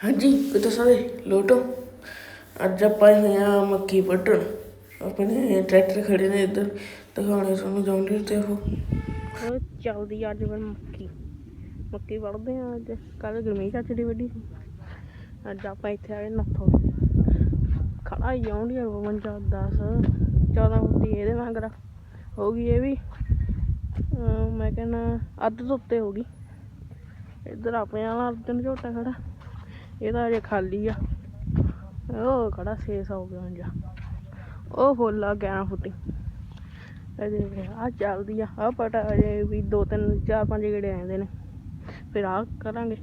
ਹਾਂਜੀ ਕਿਤੇ ਸਾਰੇ ਲੋਟੋ। ਅੱਜ ਆਪਾਂ ਆਏ ਆ ਮੱਕੀ ਵੱਢਣ। ਆਪਣੇ ਟਰੈਕਟਰ ਖੜੇ ਨੇ ਇੱਧਰ। ਦਿਖਾਉਣੇ ਤੁਹਾਨੂੰ ਜਾਉਂਦੇ ਤੇ ਉਹ। ਉਹ ਅੱਜ ਫਿਰ ਮੱਕੀ। ਮੱਕੀ ਵੜਦੇ ਆ ਅੱਜ। ਕੱਲ ਗਰਮੀ ਚਾਚੀ ਦੀ ਵੱਡੀ ਸੀ। ਅੱਜ ਆਪਾਂ ਇੱਥੇ ਆਏ ਨੱਥੋ। ਖੜਾ ਹੀ ਆਉਂਦੀ ਆ 52 10 14 ਫੁੱਟੀ ਇਹਦੇ ਵਾਂਗਰਾ ਹੋ ਗਈ ਇਹ ਵੀ। ਮੈਂ ਕਹਿੰਦਾ ਅੱਧ ਤੋਂ ਉੱਤੇ ਹੋ ਗਈ। ਇੱਧਰ ਆਪਣੇ ਵਾਲਾ ਅਰਜਨ ਝੋਟਾ ਖੜਾ ਇਹ ਤਾਂ ਅਜੇ ਖਾਲੀ ਆ। ਉਹ ਖੜਾ 600 ਗਿਆ ਉਹ ਫੁੱਲ ਆ 11 ਫੁੱਟੀ। ਅਜੇ ਆ ਚੱਲਦੀ ਆ। ਆ ਪਟਾ ਅਜੇ ਵੀ ਦੋ ਤਿੰਨ, ਚਾਰ ਪੰਜ ਗੇੜੇ ਆਉਂਦੇ ਨੇ। ਫਿਰ ਆ ਕਰਾਂਗੇ।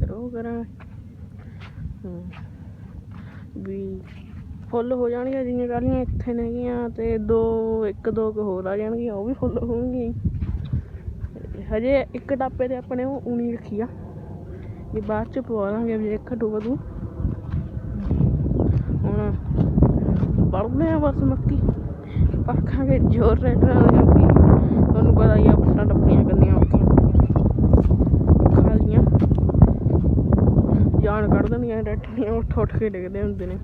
ਫਿਰ ਉਹ ਕਰਾਂਗੇ। ਹਮ। ਵੀ ਫੁੱਲ ਹੋ ਜਾਣਗੀਆਂ ਜਿੰਨੀਆਂ ਕਾਲੀਆਂ ਇੱਥੇ ਨੇਗੀਆਂ ਤੇ ਦੋ, ਇੱਕ ਦੋ ਕੁ ਹੋਰ ਆ ਜਾਣਗੀਆਂ। ਉਹ ਵੀ ਫੁੱਲ ਹੋਣਗੀਆਂ ਹਜੇ ਇੱਕ ਟਾਪੇ ਤੇ ਆਪਣੇ ਉਹ ਉਣੀ ਰੱਖੀ ਆ। ਵੀ ਬਾਅਦ ਚ ਪਵਾ ਲਾਂਗੇ ਵੀ ਇੱਕ ਘਟੂ ਵਧੂ ਹੁਣ ਵੜਦੇ ਆ ਬਸ ਮੱਕੀ। ਪਰਖਾਂਗੇ ਜ਼ੋਰ ਰੇਟਰਾਂ ਦੀਆਂ ਵੀ ਤੁਹਾਨੂੰ ਪਤਾ ਹੀ ਆ ਪੁੱਟਾਂ ਟੱਪੀਆਂ ਕਰਨੀਆਂ ਔਖੀਆਂ ਖਾਲੀਆਂ। ਜਾਨ ਕੱਢ ਦਿੰਦੀਆਂ ਰੇਟਰੀਆਂ ਉੱਠ ਉੱਠ ਕੇ ਡਿੱਗਦੇ ਹੁੰਦੇ ਨੇ।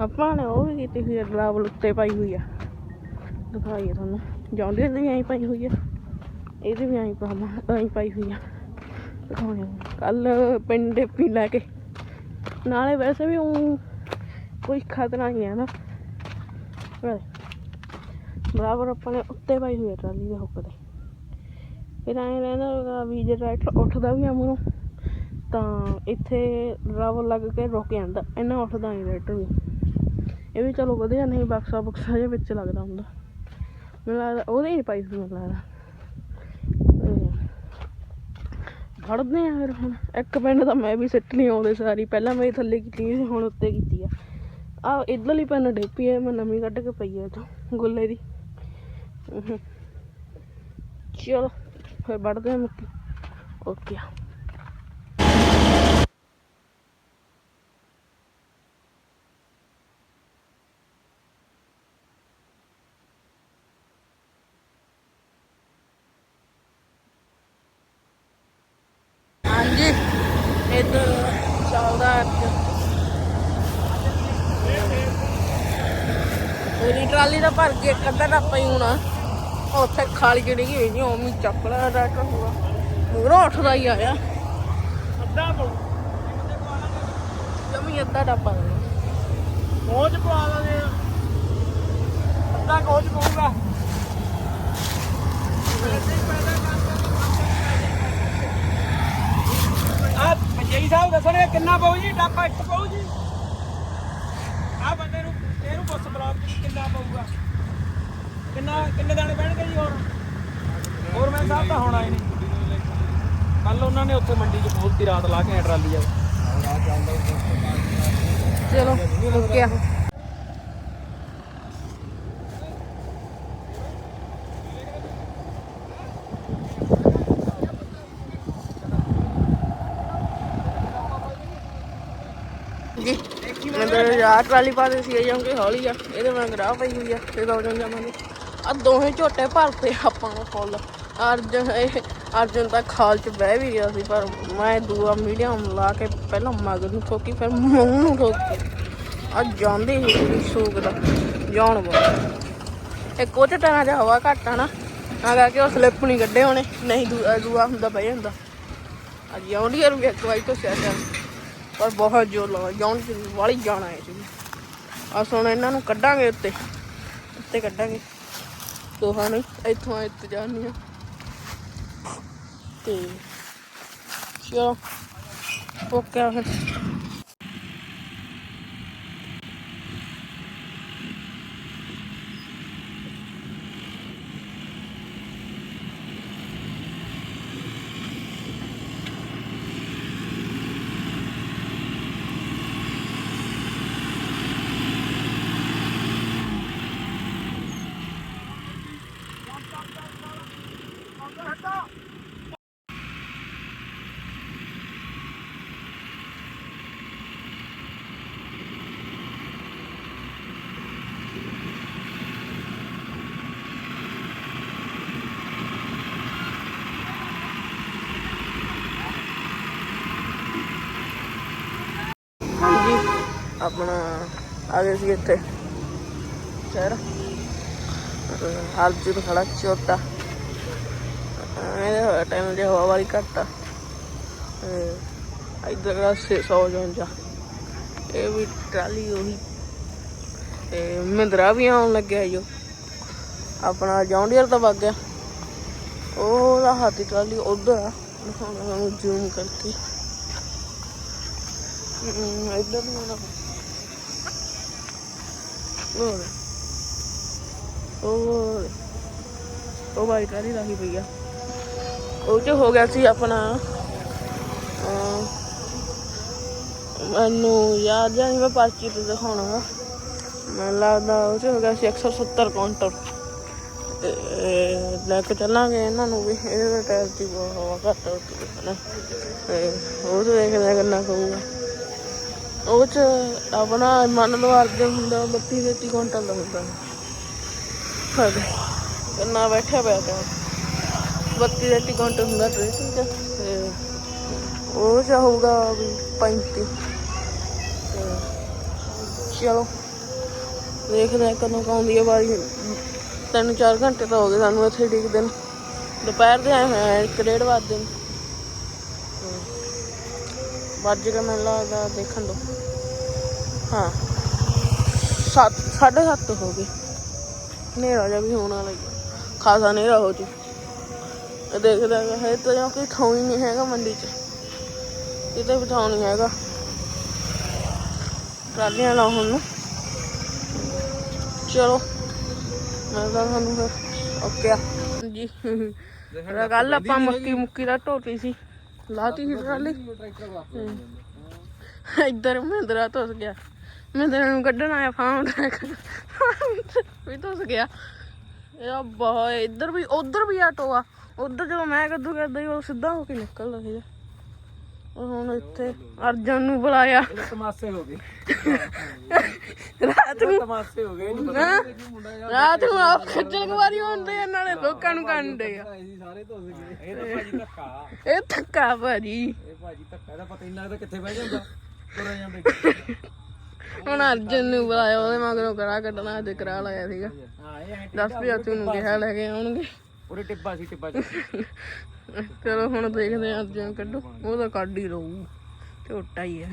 ਆਪਾਂ ਨੇ ਉਹ ਵੀ ਕੀਤੀ ਹੋਈ ਆ ਉੱਤੇ ਪਾਈ ਹੋਈ ਆ। ਦਿਖਾਈਏ ਤੁਹਾਨੂੰ। ਜਾਂਦੇ ਦੀ ਵੀ ਐਂ ਪਾਈ ਹੋਈ ਆ। ਇਹਦੀ ਵੀ ਐਂ ਪਾਵਾਂ, ਐਂ ਪਾਈ ਹੋਈ ਆ। ਕੱਲ ਪਿੰਡ ਪੀ ਲੈ ਕੇ। ਨਾਲੇ ਵੈਸੇ ਵੀ ਉਹ ਕੋਈ ਖਤਰਾ ਨਹੀਂ ਹੈ ਨਾ। ਬਰਾਬਰ ਆਪਾਂ ਨੇ ਉੱਤੇ ਪਾਈ ਹੋਈ ਹੈ ਟਰਾਲੀ ਦੇ ਹੁੱਕ ਤੇ। ਫਿਰ ਐਂ ਰਹਿੰਦਾ ਹੈਗਾ ਵੀ ਜੇ ਰਾਈਟਰ ਉੱਠਦਾ ਵੀ ਆ ਮੂਹਰੋਂ, ਤਾਂ ਇੱਥੇ ਬਰਾਬਰ ਲੱਗ ਕੇ ਰੁਕ ਜਾਂਦਾ। ਇੰਨਾ ਉੱਠਦਾ ਨਹੀਂ ਰਾਈਟਰ ਵੀ। ਇਹ ਵੀ ਚਲੋ ਵਧੀਆ ਨਹੀਂ ਬਕਸਾ ਬਕਸਾ ਜਿਹਾ ਵਿੱਚ ਲੱਗਦਾ ਹੁੰਦਾ। ਮੈਨੂੰ ਲੱਗਦਾ ਉਹਦੇ ਹੀ ਪਾਈ ਸੀ ਮੈਨੂੰ ਲੱਗਦਾ। ਤੇ ਫੜਦੇ ਆ ਫਿਰ ਹੁਣ। ਇੱਕ ਪਿੰਡ ਤਾਂ ਮੈਂ ਵੀ ਸਿੱਟ ਨਹੀਂ ਆਉਂਦੇ ਸਾਰੀ। ਪਹਿਲਾਂ ਮੈਂ ਥੱਲੇ ਕੀਤੀ ਸੀ, ਹੁਣ ਉੱਤੇ ਕੀਤੀ ਆ। ਆ ਇਧਰਲੀ ਪੈਨ ਡੇਪੀ ਹੈ ਮੈਂ ਨਵੀਂ ਕੱਢ ਕੇ ਪਈ ਆ ਤੋਂ ਗੁੱਲੇ ਦੀ। ਚਲੋ, ਫਿਰ ਵੜਦੇ ਆ ਮੱਕੀ। ਓਕੇ ਆ ਹਾਂਜੀ ਇੱਧਰ ਚੱਲਦਾ ਅੱਜ ਪੂਰੀ ਟਰਾਲੀ ਦਾ ਭਰ ਕੇ ਅੱਧਾ ਟੱਪਾ ਹੀ ਹੋਣਾ। ਉੱਥੇ ਖਾਲੀ ਜਿਹੜੀ ਗਈ ਨਹੀਂ ਉਹ ਵੀ ਚੱਕ ਲਿਆ ਡਾਕਟਰ ਹੋਆ ਮੂਰੋਂ ਉੱਠਦਾ ਹੀ ਆਇਆ। ਅੱਧਾ ਪਉ ਜਮੀ ਅੱਧਾ ਦੇ ਕੋਚ ਪਵਾ ਦਾਂਗੇ। ਅੱਧਾ ਕੋਚ ਪਊਗਾ। ਆ ਜਈ ਸਾਹਿਬ ਦੱਸਣੇ ਕਿੰਨਾ ਪਊ ਜੀ? ਡੱਬਾ ਇੱਕ ਪਊ ਜੀ। ਆ ਬੰਦੇ ਨੂੰ ਇਹਨੂੰ ਪੁੱਛ ਬਲਾਕ ਕਿੰਨਾ ਪਊਗਾ? ਕਿੰਨਾ ਕਿੰਨੇ ਦਾਣੇ ਪੈਣਗੇ ਜੀ ਹੋਰ? ਹੋਰ ਮੈਂ ਸਾਹਿਬ ਤਾਂ ਹੁਣ ਆਏ ਨਹੀਂ। ਕੱਲ ਉਹਨਾਂ ਨੇ ਉੱਥੇ ਮੰਡੀ 'ਚ ਬੋਲਤੀ ਰਾਤ ਲਾ ਕੇ ਟਰਾਲੀ ਆ। ਚਲੋ ਓਕੇ ਆ ਜੀ ਅੰਦਰ ਯਾਰ ਟਰਾਲੀ ਪਾ ਦੇ ਸੀ ਜਾਂਗੇ ਹੌਲੀ ਆ। ਇਹਦੇ ਵਾਂਗ ਰਾਹ ਪਈ ਹੋਈ ਆ ਤੇ ਦੋ ਜਣ ਜਾਵਾਂਗੇ ਆ ਦੋਵੇਂ ਝੋਟੇ ਭਰਤੇ ਆਪਾਂ ਨੂੰ ਫੁੱਲ। ਅਰਜਨ, ਇਹ ਅਰਜਨ ਤਾਂ ਖਾਲ ਚ ਬਹਿ ਵੀ ਗਿਆ ਸੀ, ਪਰ ਮੈਂ ਦੂਆ ਮੀਡੀਅਮ ਲਾ ਕੇ ਪਹਿਲਾਂ ਮਗਰ ਨੂੰ ਠੋਕੀ, ਫਿਰ ਮੂੰਹ ਨੂੰ ਠੋਕੀ। ਆ ਜਾਂਦੇ ਹੀ ਸੂਕ ਦਾ, ਜਾਣ ਬੋ ਇਹ ਕੁਝ ਟਾਂ ਚ ਹਵਾ ਘੱਟ ਆ ਨਾ ਆ ਕਰਕੇ ਉਹ ਸਲਿੱਪ ਨਹੀਂ ਕੱਢੇ ਹੋਣੇ, ਨਹੀਂ ਦੂਆ ਦੂਆ ਹੁੰਦਾ, ਬਹਿ ਜਾਂਦਾ। ਅੱਜ ਆਉਂਦੀ ਯਾਰ ਵੀ ਇੱਕ ਵਾਰੀ ਤੋਂ ਸਿਆ। ਪਰ ਬਹੁਤ ਜ਼ੋਰ ਲਾ ਜਾਣ ਚ ਵਾਲੀ ਜਾਣਾ ਹੈ ਜੀ ਆ ਹੁਣ ਇਹਨਾਂ ਨੂੰ ਕੱਢਾਂਗੇ ਉੱਤੇ ਉੱਤੇ ਕੱਢਾਂਗੇ। ਦੋਹਾਂ ਨੂੰ ਇੱਥੋਂ ਇੱਥੇ ਜਾਣੀਆਂ। ਤੇ ਚਲੋ, ਓਕੇ ਫਿਰ। ਆਪਣਾ ਆ ਗਏ ਸੀ ਇੱਥੇ। ਸ਼ਹਿਰ। ਹਾਲਤ ਤੋਂ ਖੜਾ ਚੋਤਾ ਇਹਦੇ ਹੋਇਆ ਟਾਈਮ ਜੇ ਹਵਾ ਵਾਲੀ ਘੱਟ। ਆ ਤੇ ਇਧਰ ਦਾ 655 ਇਹ ਵੀ ਟਰਾਲੀ ਉਹੀ। ਤੇ ਮਹਿੰਦਰਾ ਵੀ ਆਉਣ ਲੱਗਿਆ ਜੋ ਆਪਣਾ ਜੌਂਡੀਅਰ ਤਾਂ ਵਗ ਗਿਆ। ਉਹ ਉਹਦਾ ਹਾਥੀ ਟਰਾਲੀ ਉਧਰ ਆ। ਦਿਖਾਉਣਾ ਜ਼ੂਮ ਕਰਕੇ। ਹਮ, ਇੱਧਰ ਨੂੰ ਨਾ ਹੋਰ? ਹੋਰ? ਉਹ ਬਾਈ ਟਰਾਲੀ ਰਾਹੀ ਪਈ ਉਹ ਚ ਹੋ ਗਿਆ ਸੀ ਆਪਣਾ ਮੈਨੂੰ ਯਾਦ ਜਾਂ ਮੈਂ ਪਰਚੀ ਤੇ ਦਿਖਾਉਣਾ ਵਾ। ਮੈਨੂੰ ਲੱਗਦਾ ਉਹ ਚ ਹੋ ਗਿਆ ਸੀ 170 ਕਾਊਂਟਰ ਤੇ ਲੈ ਕੇ ਚੱਲਾਂਗੇ ਇਹਨਾਂ ਨੂੰ ਵੀ, ਇਹਦੇ ਦਾ ਦੀ ਬਹੁਤ ਹਵਾ ਘੱਟ ਹੋ ਗਈ ਹੈ ਨਾ ਉਹ ਤੇ ਦੇਖਦੇ ਕਿੰਨਾ ਕਹੂਗਾ। ਉਹ ਚ ਆਪਣਾ ਮੰਨ ਲਓ ਅਰਜਨ ਹੁੰਦਾ 32 33 ਕੁਇੰਟਲ ਦਾ ਹੁੰਦਾ ਹਾਂ ਕਿੰਨਾ ਬੈਠਿਆ ਪਿਆ ਤਾਂ। 32 33 ਕੁਇੰਟਲ ਹੁੰਦਾ ਟ੍ਰੇਸਿੰਗ ਚ ਉਹ ਚ ਹੋਊਗਾ ਵੀ 35 ਚਲੋ ਦੇਖਦੇ ਆ ਕਦੋਂ ਕੁ ਹੈ ਵਾਰੀ। ਤਿੰਨ ਚਾਰ ਘੰਟੇ ਤਾਂ ਹੋ ਗਏ ਸਾਨੂੰ ਇੱਥੇ ਡਿੱਗਦੇ ਨੇ। ਦੁਪਹਿਰ ਦੇ ਆਏ ਹੋਏ ਆ, ਇੱਕ ਡੇਢ ਵਜੇ ਨੂੰ ਵੱਜ ਕੇ ਮੈਨੂੰ ਲੱਗਦਾ ਦੇਖਣ ਦੋ। ਹਾਂ। ਸੱਤ ਸਾਢੇ ਸੱਤ ਹੋ ਗਏ। ਹਨੇਰਾ ਜਿਹਾ ਵੀ ਹੋਣ ਵਾਲਾ ਹੀ। ਖਾਸਾ ਹਨੇਰਾ ਹੋ ਇਹ ਦੇਖਦਾ ਹੈ ਤਾਂ ਕੋਈ ਥਾਂ ਹੀ ਨਹੀਂ ਹੈਗਾ ਮੰਡੀ 'ਚ। ਕਿਤੇ ਵੀ ਥਾਂ ਨਹੀਂ ਹੈਗਾ। ਟਰਾਲੀਆਂ ਲਾਉਣ ਨੂੰ। ਚਲੋ। ਮੈਂ ਤਾਂ ਤੁਹਾਨੂੰ ਫਿਰ ਓਕੇ ਆ। ਜੀ ਕੱਲ ਆਪਾਂ ਮੱਕੀ ਮੁੱਕੀ ਦਾ ਢੋਟੀ ਸੀ। ਲਾਤੀ ਸੀ ਟਰਾਲੀ। ਇੱਧਰ ਮਹਿੰਦਰਾ ਧੁੱਸ ਗਿਆ। ਮਹਿੰਦਰਾ ਨੂੰ ਕੱਢਣ ਆਇਆ ਫਾਰਮ ਟਰੈਕ ਵੀ ਧੁੱਸ ਗਿਆ। ਇਹ ਬਹੁਤ ਇੱਧਰ ਵੀ ਉਧਰ ਵੀ ਆਟੋ ਆ। ਉਧਰ ਜਦੋਂ ਮੈਂ ਕੱਦੂ ਕਰਦਾ ਸੀ ਉਹ ਸਿੱਧਾ ਹੋ ਕੇ ਨਿਕਲਦਾ ਉਹ ਹੁਣ ਇੱਥੇ ਅਰਜਨ ਨੂੰ ਬੁਲਾਇਆ। ਤਮਾਸੇ ਹੋ ਗਏ ਰਾਤ ਨੂੰ ਤਮਾਸੇ ਹੋ ਗਏ ਇਹਨੂੰ ਹੈਂ? ਰਾਤ ਨੂੰ ਆਪ ਖੱਜਲ ਖਵਾਰੀ ਹੁੰਦੇ ਆ ਨਾਲੇ ਲੋਕਾਂ ਨੂੰ ਕੰਡੇ ਆ। ਅਸੀਂ ਸਾਰੇ ਧੁੱਸ ਗਏ। ਇਹ ਤਾਂ ਭਾਜੀ ਧੱਕਾ। ਇਹ ਥੱਕਾ ਭਾਜੀ। ਇਹ ਭਾਜੀ ਧੱਕਾ ਇਹਦਾ ਪਤਾ ਹੀ ਨਹੀਂ ਲੱਗਦਾ ਕਿੱਥੇ ਬਹਿ ਜਾਂਦਾ। ਤੁਰ ਜਾਂਦੇ। ਹੁਣ ਅਰਜਨ ਨੂੰ ਬੁਲਾਇਆ ਉਹਦੇ ਮਗਰੋਂ ਕਰਾ ਕੱਢਣਾ ਅੱਜ ਕਰਾ ਲਿਆ ਸੀਗਾ। ਹਾਂ ਇਹ ਐਂ ਦੱਸ ਵੀ ਤੂੰ ਨੂੰ ਕਿਹਾ ਲੈ ਕੇ ਆਉਣਗੇ। ਉਹਦੇ ਟਿੱਬਾ ਸੀ ਟਿੱਬਾ ਚਲੋ ਹੁਣ ਦੇਖਦੇ ਆ ਅਰਜਨ ਕੱਢੋ। ਉਹ ਤਾਂ ਕੱਢ ਹੀ ਰਹੂ ਝੋਟਾ ਹੀ ਹੈ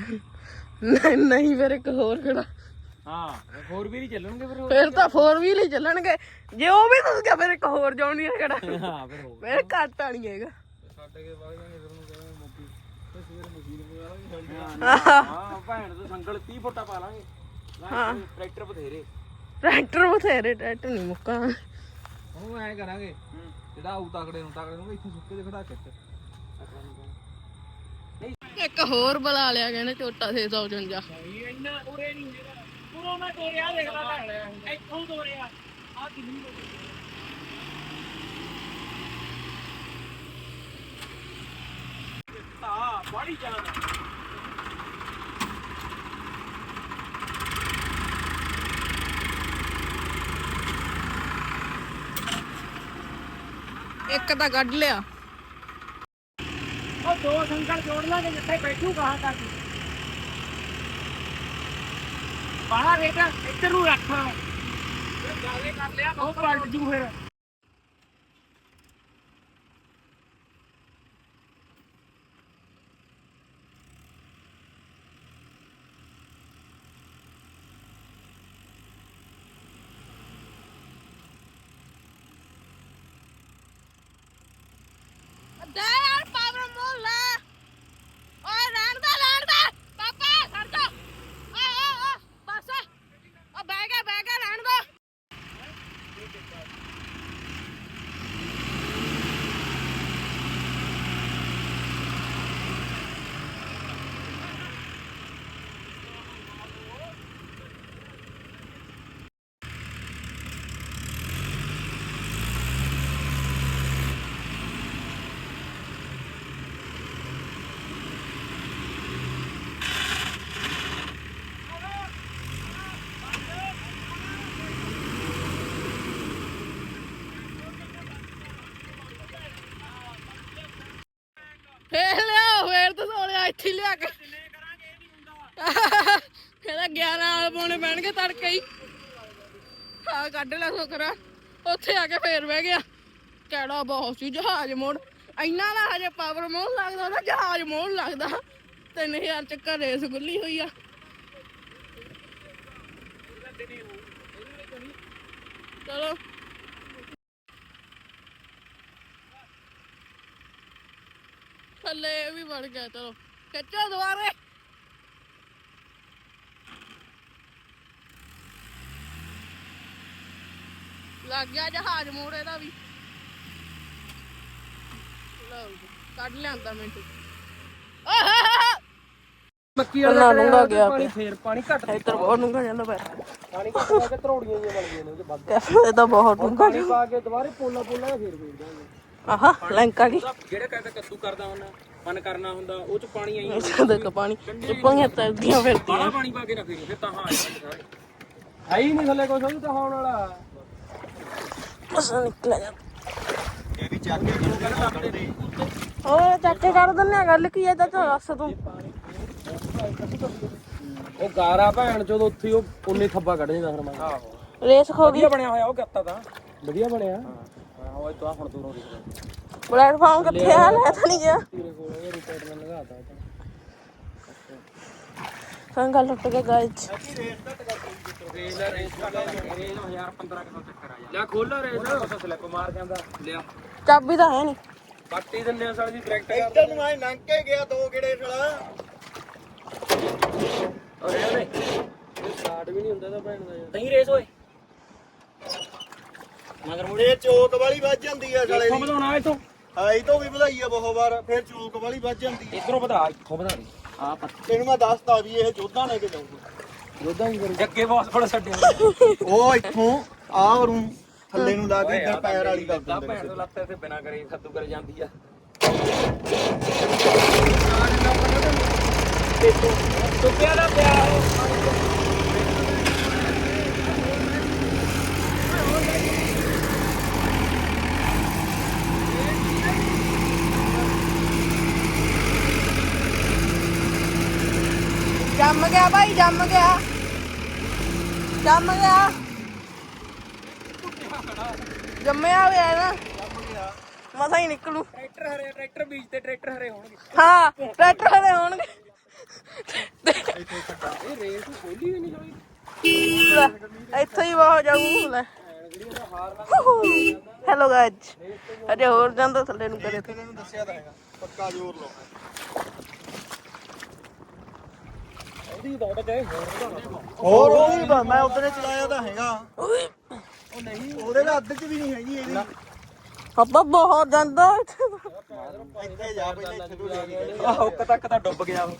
ਨਹੀਂ ਨਹੀਂ ਫਿਰ ਇੱਕ ਹੋਰ ਖੜਾ। ਹਾਂ। ਹੋਰ ਵੀ ਨਹੀਂ ਚੱਲਣਗੇ ਫਿਰ ਫਿਰ ਤਾਂ 4 ਵੀਲ ਹੀ ਚੱਲਣਗੇ। ਜੇ ਉਹ ਵੀ ਦੱਸ ਗਿਆ ਫਿਰ ਇੱਕ ਹੋਰ ਜਾਉਣੀ ਖੜਾ ਹਾਂ ਫਿਰ ਹੋ ਫਿਰ ਘੱਟ ਆਣੀ ਹੈਗਾ। ਛੱਡ ਕੇ ਵਗ ਜਾਾਂਗੇ ਫਿਰ ਕਹਿੰਦੇ ਮੋਕੀ ਤੇ ਸਵੇਰੇ ਮਸ਼ੀਨ ਮੰਗਾ ਲਾਂਗੇ ਹਾਂ ਭੈਣ ਤੋਂ ਸੰਗਲ 30 ਫੁੱਟਾ ਪਾ ਲਾਂਗੇ। ਹਾਂ। ਟਰੈਕਟਰ ਬਥੇਰੇ। ਟਰੈਕਟਰ ਬਥੇਰੇ ਟਰੈਕਟਰ ਨਹੀਂ ਮੁੱਕਾ। ਉਹਨੂੰ ਐਂ ਕਰਾਂਗੇ ਜਿਹੜਾ ਆਉ ਤਕੜੇ ਨੂੰ ਤਕੜੇ ਨੂੰ ਇੱਥੇ ਸੁੱਕੇ ਦੇ ਖੜਾ ਖਿੱਚ ਇੱਕ ਹੋਰ ਬੁਲਾ ਲਿਆ ਕਹਿੰਦੇ ਝੋਟਾ 655 ਇੰਨਾ ਉਰੇ ਨਹੀਂ ਹੈਗਾ। ਉਰੋਂ ਮੈਂ ਤੋਰਿਆ ਦੇਖਦਾ ਤਾਂ ਇੱਥੋਂ ਤੋਰਿਆ। ਆ ਕਿੰਨੀ ਤਾ ਬੜੀ ਜਾਨ ਇੱਕ ਤਾਂ ਕੱਢ ਲਿਆ। ਉਹ ਦੋ ਸੰਗਲ ਜੋੜ ਲਾਂਗੇ ਜਿੱਥੇ ਬੈਠੂ ਕਹਾਂ ਤੱਕ। ਬਾਹਰ ਰੇਟਾ ਇੱਧਰ ਨੂੰ ਰੱਖ। ਗਾਲੇ ਕਰ ਲਿਆ ਬਹੁਤ ਪਲਟ ਜੂ ਫਿਰ ਦੇ ਯਾਰ ਪਾਵਰ ਮੋਲ ਲੈ ਓਏ ਰਹਿਣ ਦਾ ਰਹਿਣ ਦਾ ਪਾਪਾ ਛੱਡ ਦੋ ਓ ਓ ਓ ਬਸ ਓ ਬਹਿ ਗਿਆ ਬਹਿ ਗਿਆ ਰਹਿਣ ਦੋ ਫੇਰ ਲਿਆ ਫੇਰ ਤਾਂ ਸੋਲਿਆ ਇੱਥੇ ਹੀ ਲਿਆ ਕੇ। ਕਹਿੰਦਾ 11 ਵਾਲ ਪਾਉਣੇ ਪੈਣਗੇ ਤੜਕੇ ਹੀ। ਆ ਕੱਢ ਲੈ ਸੁਕਰਾ। ਉੱਥੇ ਆ ਕੇ ਫੇਰ ਬਹਿ ਗਿਆ। ਕਿਹੜਾ ਬਹੁਤ ਸੀ ਜਹਾਜ਼ ਮੋੜ। ਇੰਨਾ ਨਾ ਹਜੇ ਪਾਵਰ ਮੋੜ ਲੱਗਦਾ, ਉਹਦਾ ਜਹਾਜ਼ ਮੋੜ ਲੱਗਦਾ। 3000 ਚੱਕਰ ਰੇਸ ਗੁੱਲੀ ਹੋਈ ਆ। ਚਲੋ। ਥੱਲੇ ਇਹ ਵੀ ਵੜ ਗਿਆ, ਚਲੋ। ਖਿੱਚੋ ਲੱਗ ਗਿਆ ਜਹਾਜ਼ ਮੋੜ ਇਹਦਾ ਵੀ ਲਓ ਜੀ, ਕੱਢ ਲਿਆਂਦਾ ਮਿੰਟ ਮੱਕੀ ਕੰਨਾ ਡੂੰਘਾ ਗਿਆ ਪਾਣੀ ਪਿਆ। ਫੇਰ ਪਾਣੀ ਘੱਟ ਇੱਧਰ ਬਹੁਤ ਡੂੰਘਾ ਜਾਂਦਾ ਪੈਰ ਪਾਣੀ ਘੱਟ ਕੇ ਧਰੋੜੀਆਂ ਜਿਹੀਆਂ ਬਣ ਗਈਆਂ ਨੇ ਉਹਦੇ ਵੱਧ ਕੈਫੇ ਤਾਂ ਬਹੁਤ ਡੂੰਘਾ ਪਾਣੀ ਪਾ ਕੇ ਦੁਬਾਰੇ ਪੋਲਾ ਪੋਲਾ ਫੇਰ ਫੇਰ ਦਾਂਗੇ ਆਹਾ ਲੈਂਕਾ ਦੀ ਜਿਹੜੇ ਕਹਿੰਦਾ ਕੱਦੂ ਕਰਦਾ ਹੁੰਦਾ। ਮਨ ਕਰਨਾ ਹੁੰਦਾ ਉਹ ਚ ਪਾਣੀ ਆਈ ਇੱਥੇ ਦੇਖ ਪਾਣੀ ਚੁੱਪੀਆਂ ਤਰਦੀਆਂ ਫਿਰਦੀਆਂ ਪਾਲਾ ਪਾਣੀ ਪਾ ਕੇ ਰੱਖੀ ਫਿਰ ਤਾਂ ਹਾਂ ਆ ਜਾਂਦੇ ਸਾਰੇ। ਹੈ ਹੀ ਨਹੀਂ ਥੱਲੇ ਕੋਈ ਸਮਝ ਤਾਂ ਹੋਣ ਵਾਲਾ। ਬਸ ਨਿਕਲ ਜਾ। ਇਹ ਵੀ ਚੱਕ ਕੇ ਜਿਹਨੂੰ ਕਹਿੰਦਾ ਕੱਢਦੇ ਓਏ ਚਾਚੇ ਕਰ ਦਿੰਨੇ ਆ ਗੱਲ ਕੀ ਐ ਤਾਂ ਦੱਸ ਤੂੰ। ਉਹ ਗਾਰਾ ਭੈਣ ਜਦੋਂ ਉੱਥੇ ਉਹ ਉਨੇ ਥੱਬਾ ਕੱਢ ਜਾਂਦਾ ਫਿਰ ਮੈਂ ਆਹੋ। ਰੇਸ ਖੋ ਗਈ। ਵਧੀਆ ਬਣਿਆ ਹੋਇਆ ਉਹ ਗੱਤਾ ਤਾਂ। ਵਧੀਆ ਬਣਿਆ। ਹਾਂ ਉਹ ਤਾਂ ਹੁਣ ਦੂਰੋਂ ਦਿਖਦਾ। ਪਲੇਟਫਾਰਮ ਕਿੱਥੇ ਆ? ਲੈ ਤਾਂ ਨਹੀਂ ਗਿਆ। ਤੇਰੇ ਕੋਲ ਇਹ ਰਿਪੋਰਟ ਨਾਲ ਲਗਾਤਾ ਸੰਗਾ ਲੁੱਟ ਕੇ ਗਾਇਚ ਰੇਲ ਰੇਸ ਕਰ ਰੇਲ 1015 ਕਿਲੋ ਚੱਕਰ ਆ ਜਾ ਲੈ ਖੋਲਾ ਰੇਸ। ਬਸ ਸਲਿੱਪ ਮਾਰ ਜਾਂਦਾ ਲਿਆ ਚਾਬੀ ਤਾਂ ਹੈ ਨਹੀਂ ਕੱਟੀ ਦਿੰਨੇ ਆ ਸਾਲੀ ਦੀ ਡਾਇਰੈਕਟ ਇੱਧਰ ਨੂੰ ਆਏ ਲੰਘ ਕੇ ਗਿਆ ਦੋ ਗੇੜੇ ਸਾਲਾ। ਓਏ ਓਏ ਸਟਾਰਟ ਵੀ ਨਹੀਂ ਹੁੰਦਾ ਤਾਂ ਭੈਣ ਦਾ ਯਾਰ। ਨਹੀਂ ਰੇਸ ਓਏ। ਮਗਰ ਮੁੜੇ ਚੋਕ ਵਾਲੀ ਵੱਜ ਜਾਂਦੀ ਆ ਸਾਲੇ ਇੱਥੋਂ ਦੀ। ਵਧਾਉਣਾ ਇੱਥੋਂ। ਹਾਈ ਤੋਂ ਵੀ ਵਧਾਈ ਆ ਬਹੁਤ ਵਾਰ ਫਿਰ ਚੋਕ ਵਾਲੀ ਵੱਜ ਜਾਂਦੀ ਆ। ਇਧਰੋਂ ਵਧਾ ਇੱਥੋਂ ਵਧਾ ਦੇ ਆ ਪੱਤ ਤੈਨੂੰ ਮੈਂ ਦੱਸਤਾ ਵੀ ਇਹ ਜੋਧਾ ਨੇ ਕਿ ਜਾਊਗਾ ਯੋਧਾ ਕੀ ਕਰੂ। ਜੱਗੇ ਬਹੁਤ ਬੜਾ ਛੱਡੇ ਉਹ ਇੱਥੋਂ ਆਹ ਰੂ ਥੱਲੇ ਨੂੰ ਲਾ ਕੇ ਇੱਧਰ ਪੈਰ ਵਾਲੀ ਕਰ ਦਿੰਦੇ ਭੈਣ ਤੋਂ ਲੱਤ ਤੇ ਬਿਨਾ ਕਰੇ ਖੱਦੂ ਕਰ ਜਾਂਦੀ ਆ। ਸੁੱਕਿਆ ਦਾ ਪਿਆਰ ਜੰਮ ਗਿਆ ਭਾਈ ਜੰਮ ਗਿਆ। ਜੰਮ ਗਿਆ। ਜੰਮਿਆ ਹੋਇਆ ਨਾ। ਮਸਾ ਹੀ ਨਿਕਲੂ। ਟਰੈਕਟਰ ਹਰੇ ਟਰੈਕਟਰ ਬੀਜ ਤੇ ਟਰੈਕਟਰ ਹਰੇ ਹੋਣਗੇ। ਹਾਂ ਟਰੈਕਟਰ ਹਲੇ ਹੋਣਗੇ। ਇਹ ਰੇਸ ਖੋਲੀ ਵੀ ਨਹੀਂ ਹੋਈ ਇੱਥੇ ਹੀ ਬਹੁਤ ਜਾਊ ਲੈ। ਹੈਲੋ ਗਾਇਜ਼ ਅਜੇ ਹੋਰ ਜਾਂਦਾ ਥੱਲੇ ਨੂੰ ਕਰੇ ਤੈਨੂੰ ਦੱਸਿਆ ਤਾਂ ਹੈਗਾ ਪੱਕਾ ਜ਼ੋਰ ਲਾਉਣਾ। ਉਹਦੀ ਦੌੜ ਚਾਹੇ ਹੋਰ ਵਧਾਉਣਾ ਹੋਰ ਉਹ ਵੀ ਬ- ਮੈਂ ਉਧਰੇ ਚਲਾਇਆ ਤਾਂ ਹੈਗਾ। ਉਹ ਨਹੀਂ। ਉਹਦੇ ਦਾ ਅੱਧ ਚ ਵੀ ਨਹੀਂ ਹੈਗੀ ਇਹਦੀ। ਅੱਬਾ ਬਹੁਤ ਜਾਂਦਾ ਇੱਥੇ। ਤਾਂ। ਜਾ ਪਹਿਲਾਂ ਇੱਥੇ ਤੋਂ ਲੈ ਕੇ ਆਹ ਹੁੱਕ ਤੱਕ ਤਾਂ ਡੁੱਬ ਗਿਆ ਉਹ।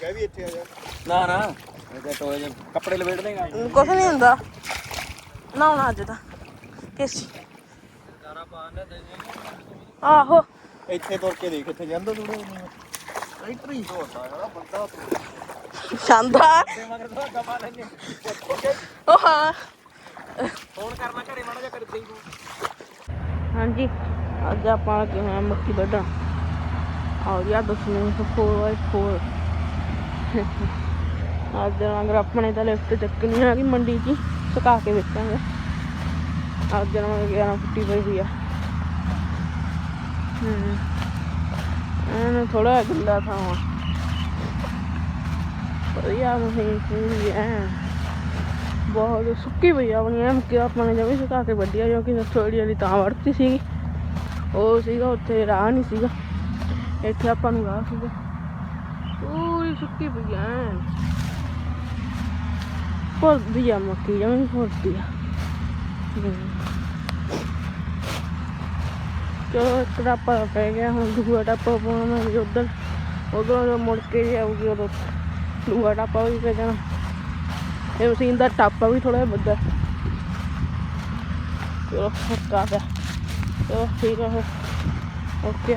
ਕਹਿ ਵੀ ਇੱਥੇ ਆ ਜਾ। ਨਾ ਨਾ। ਇਹਦੇ ਟੋਏ ਜਿਹੇ ਕੱਪੜੇ ਲਪੇਟ ਦੇਗਾ। ਕੁਛ ਨਹੀਂ ਹੁੰਦਾ। ਨਹਾਉਣਾ ਅੱਜ ਤਾਂ। ਕਿਸ ਦੇ ਆਹੋ। ਇੱਥੇ ਤੁਰ ਕੇ ਦੇਖ ਇੱਥੇ ਜਾਂਦਾ ਥੋੜਾ ਟਰੈਕਟਰ ਹੀ ਹੋਤਾ ਹੈ ਬੰਦਾ ਸ਼ਾਨਦਾਰ ਮਗਰ ਤਾਂ ਗਮਾ ਲੈਣੇ ਉਹ ਹਾਂ ਫੋਨ ਕਰਨਾ ਘਰੇ ਮਾੜਾ ਜਿਹਾ ਕਰ ਦੇਈ ਹਾਂਜੀ ਅੱਜ ਆਪਾਂ ਕਿ ਹਾਂ ਮੱਕੀ ਵੱਢਣ ਆ ਗਿਆ ਦਸਵੇਂ 4x4 ਅੱਜ ਅਗਰ ਆਪਣੇ ਤਾਂ ਲਿਫਟ ਚੱਕਣੀ ਆ ਗਈ ਮੰਡੀ 'ਚ ਸੁਕਾ ਕੇ ਵੇਚਾਂਗੇ ਅੱਜ ਨਾ 11 ਫੁੱਟੀ ਪਈ ਹੋਈ ਆ। ਹੂੰ। ਇਹਨੂੰ ਥੋੜਾ ਗਿੱਲਾ ਥਾਂ ਵਾ ਵਧੀਆ ਮਹੀਨ ਪੂਰੀ ਐ ਬਹੁਤ ਸੁੱਕੀ ਪਈ ਆ ਆਪਣੀ ਐਮ ਕਿ ਆਪਾਂ ਨੇ ਜਮੀ ਸੁਕਾ ਕੇ ਵੱਢੀ ਆ ਕਿਉਂਕਿ ਥੋੜੀ ਵਾਲੀ ਤਾਂ ਵੜਤੀ ਸੀਗੀ। ਉਹ ਸੀਗਾ, ਉੱਥੇ ਰਾਹ ਨਹੀਂ ਸੀਗਾ। ਇੱਥੇ ਆਪਾਂ ਨੂੰ ਰਾਹ ਸੀਗਾ। ਪੂਰੀ ਸੁੱਕੀ ਪਈ ਆ ਐਨ। ਫੁੱਲਦੀ ਆ ਮੱਕੀ, ਜਮੀ ਫੁੱਲਦੀ ਆ। ਚਲੋ, ਇੱਕ ਟਾਪਾ ਪੈ ਗਿਆ, ਹੁਣ ਦੂਆ ਟਾਪਾ ਪਾਉਣਾ ਜੀ ਉਧਰ। ਮੁੜ ਕੇ ਜਾਊਗੀ ਉਦੋਂ। ਦੂਆ ਟਾਪਾ ਵੀ ਪੈ ਜਾਣਾ ਇਹ ਮਸ਼ੀਨ ਦਾ ਟਾਪਾ ਵੀ ਥੋੜਾ ਵੱਡਾ। ਚਲੋ ਹੱਕਾ ਪਿਆ। ਚਲੋ, ਠੀਕ ਆ ਫਿਰ। ਓਕੇ।